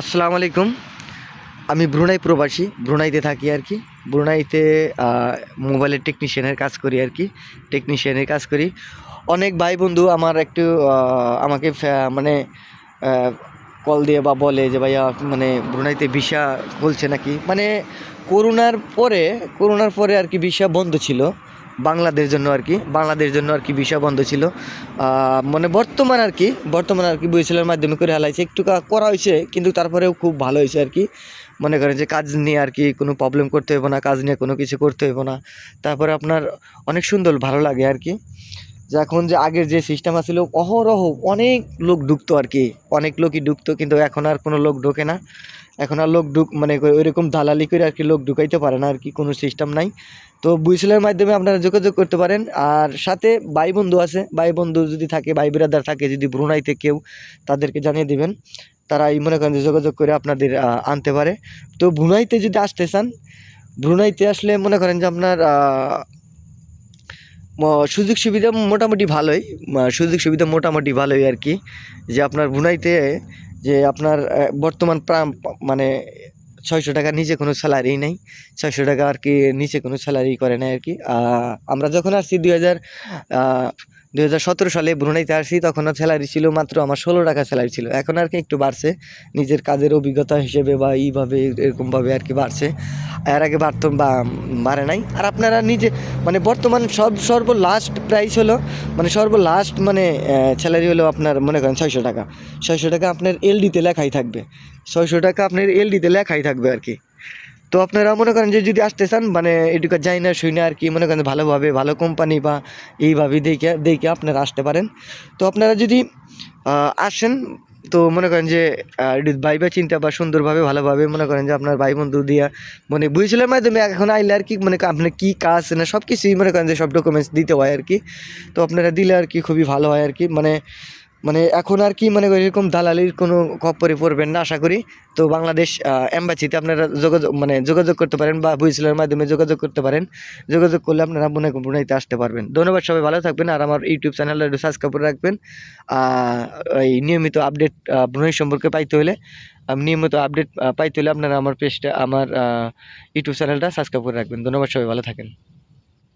আসসালামু আলাইকুম। আমি ব্রুনাই প্রবাসী, ব্রুনাইতে থাকি আর কি। ব্রুনাইতে মোবাইলের টেকনিশিয়ানের কাজ করি আর কি। টেকনিশিয়ানের কাজ করি। অনেক ভাই বন্ধু আমার একটু আমাকে মানে কল দিয়ে বা বলে যে, ভাইয়া মানে ব্রুনাইতে ভিসা বলছে নাকি? মানে করোনার পরে করোনার পরে আর কি ভিসা বন্ধ ছিল। বাংলাদেশ জন্য আর কি বাংলাদেশের জন্য আর কি ভিসা বন্ধ ছিল। মানে বর্তমান আর কি, বর্তমান আর কি বইসেলের মাধ্যমে করে হালাইছে। একটু করা হয়েছে কিন্তু তারপরেও খুব ভালো হয়েছে আর কি। মনে করেন যে কাজ নিয়ে আর কি কোনো প্রবলেম করতে হইব না, কাজ নিয়ে কোনো কিছু করতে হইব না। তারপরে আপনার অনেক সুন্দর, ভালো লাগে আর কি। যে এখন যে আগের যে সিস্টেম আছিল, অহরহ অনেক লোক ঢুকতো আর কি অনেক লোকই ঢুকতো কিন্তু এখন আর কোনো লোক ঢোকে না। এখন আর লোক ঢুক মানে ওইরকম দালালি করে আর কি লোক ঢুকাইতে পারে না আর কি কোনো সিস্টেম নাই। তো বুইসেলের মাধ্যমে আপনারা যোগাযোগ করতে পারেন। আর সাথে ভাই বন্ধু আছে, ভাই বন্ধু যদি থাকে, ভাই বিরাদার থাকে, যদি ব্রুনাইতে কেউ, তাদেরকে জানিয়ে দিবেন। তারা এই মনে করেন যে যোগাযোগ করে আপনাদের আনতে পারে। তো ব্রুনাইতে যদি আসতে চান, ব্রুনাইতে আসলে মনে করেন যে আপনার সুযোগ সুবিধা মোটামুটি ভালোই। সুযোগ সুবিধা মোটামুটি ভালোই আর কি। যে আপনার বুনাইতে, যে আপনার বর্তমান প্রাম মানে ছয়শো টাকার নিচে কোনো স্যালারি নেই। ছয়শো টাকা আর কি নিচে কোনো স্যালারি করে না আর কি। আমরা যখন আসছি দুই হাজার দুই হাজার সতেরো সালে ব্রুনাইতে আসছি তখন স্যালারি ছিল মাত্র আমার ষোলো টাকা স্যালারি ছিল। এখন আর কি একটু বাড়ছে, নিজের কাজের অভিজ্ঞতা হিসেবে বা এইভাবে এরকমভাবে আর কি বাড়ছে। এর আগে বাড়তো বা বাড়ে নাই। আর আপনারা নিজে মানে বর্তমান সব সর্ব লাস্ট প্রাইস হলো মানে সর্ব লাস্ট মানে স্যালারি হলো আপনার, মনে করেন ছয়শো টাকা। ছয়শো টাকা আপনার এলডিতে লেখাই থাকবে। ছয়শো টাকা আপনার এলডিতে লেখাই থাকবে আর কি। তো আপনারা মনে করেন যে যদি আসতে চান মানে এটুকু যাই না, শুই না আর কি, মনে করেন ভালোভাবে, ভালো কোম্পানি বা এইভাবে দেখে দেখে আপনারা আসতে পারেন। তো আপনারা যদি আসেন, তো মনে করেন যে ভাইবা চিন্তা বা সুন্দরভাবে, ভালোভাবে মনে করেন যে আপনার ভাই বন্ধু দিয়া মানে বুঝছিলের মাধ্যমে এখন আইলে আর কি মানে আপনার কী কাজ না সব কিছুই মনে করেন যে সব ডকুমেন্টস দিতে হয় আর কি। তো আপনারা দিলে আর কি খুবই ভালো হয় আর কি মানে মানে এখন আর কি মানে এরকম দালালির কোনো খপ্পরে পড়বেন না, আশা করি। তো বাংলাদেশ অ্যাম্বাসিতে আপনারা যোগাযোগ মানে যোগাযোগ করতে পারেন বা বুঝছিলের মাধ্যমে যোগাযোগ করতে পারেন। যোগাযোগ করলে আপনারা মনে বুনাইতে আসতে পারবেন। ধন্যবাদ সবাই, ভালো থাকবেন আর আমার ইউটিউব চ্যানেলটা একটু সাবস্ক্রাইব করে রাখবেন। এই নিয়মিত আপডেট বুনাই সম্পর্কে পাইতে হলে নিয়মিত আপডেট পাইতে হলে আপনারা আমার পেজটা আমার ইউটিউব চ্যানেলটা সাবস্ক্রাইব করে রাখবেন। ধন্যবাদ সবাই, ভালো থাকেন।